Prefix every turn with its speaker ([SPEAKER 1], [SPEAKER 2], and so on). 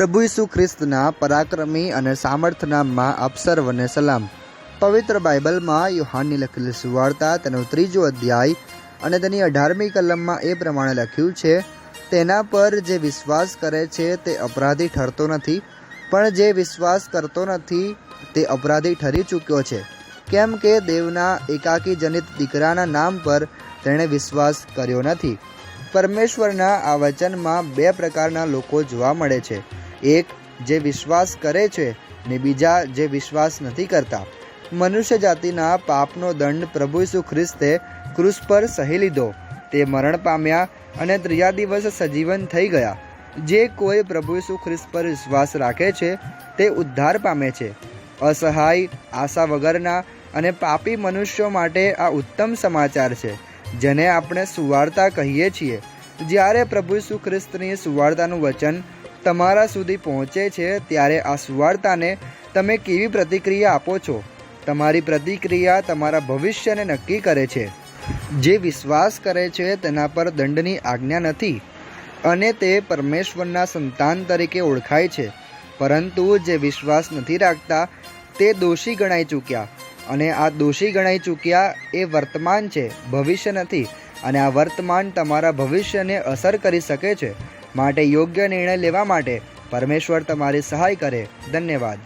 [SPEAKER 1] પ્રભુ ઈસુ ખ્રિસ્તના પરાક્રમી અને સામર્થ નામમાં આપ સર્વને સલામ. પવિત્ર બાઇબલમાં યુહાનની લખેલી સુવાર્તા, તેનો ત્રીજો અધ્યાય અને તેની અઢારમી કલમમાં એ પ્રમાણે લખ્યું છે, તેના પર જે વિશ્વાસ કરે છે તે અપરાધી ઠરતો નથી, પણ જે વિશ્વાસ કરતો નથી તે અપરાધી ઠરી ચૂક્યો છે. કેમ કે દેવના એકાકી જનિત દીકરાના નામ પર તેણે વિશ્વાસ કર્યો નથી. પરમેશ્વરના આ વચનમાં બે પ્રકારના લોકો જોવા મળે છે. એક જે વિશ્વાસ કરે છે ને બીજા જે વિશ્વાસ નથી કરતા. મનુષ્ય જાતિના પાપનો દંડ પ્રભુ ઈસુ ખ્રિસ્તે ક્રુસ પર સહી લીધો. તે મરણ પામ્યા અને ત્રીજા દિવસ સજીવન થઈ ગયા. જે કોઈ પ્રભુ ઈસુ ખ્રિસ્ત પર વિશ્વાસ રાખે છે, તે ઉદ્ધાર પામે છે. અસહાય, આશા વગરના અને પાપી મનુષ્યો માટે આ ઉત્તમ સમાચાર છે, જેને આપણે સુવાર્તા કહીએ છીએ. જ્યારે પ્રભુ ઈસુ ખ્રિસ્તની સુવાર્તાનું વચન તમારા સુધી પહોંચે છે ત્યારે આ સુવાર્તાને તમે કેવી પ્રતિક્રિયા આપો છો? તમારી પ્રતિક્રિયા તમારા ભવિષ્યને નક્કી કરે છે. જે વિશ્વાસ કરે છે તેના પર દંડની આજ્ઞા નથી અને તે પરમેશ્વરના સંતાન તરીકે ઓળખાય છે. પરંતુ જે વિશ્વાસ નથી રાખતા, તે દોષી ગણાઈ ચૂક્યા અને આ દોષી ગણાઈ ચૂક્યા એ વર્તમાન છે, ભવિષ્ય નથી અને આ વર્તમાન તમારા ભવિષ્યને અસર કરી શકે છે. માટે યોગ્ય નિર્ણય લેવા માટે પરમેશ્વર તમારી સહાય કરે. ધન્યવાદ.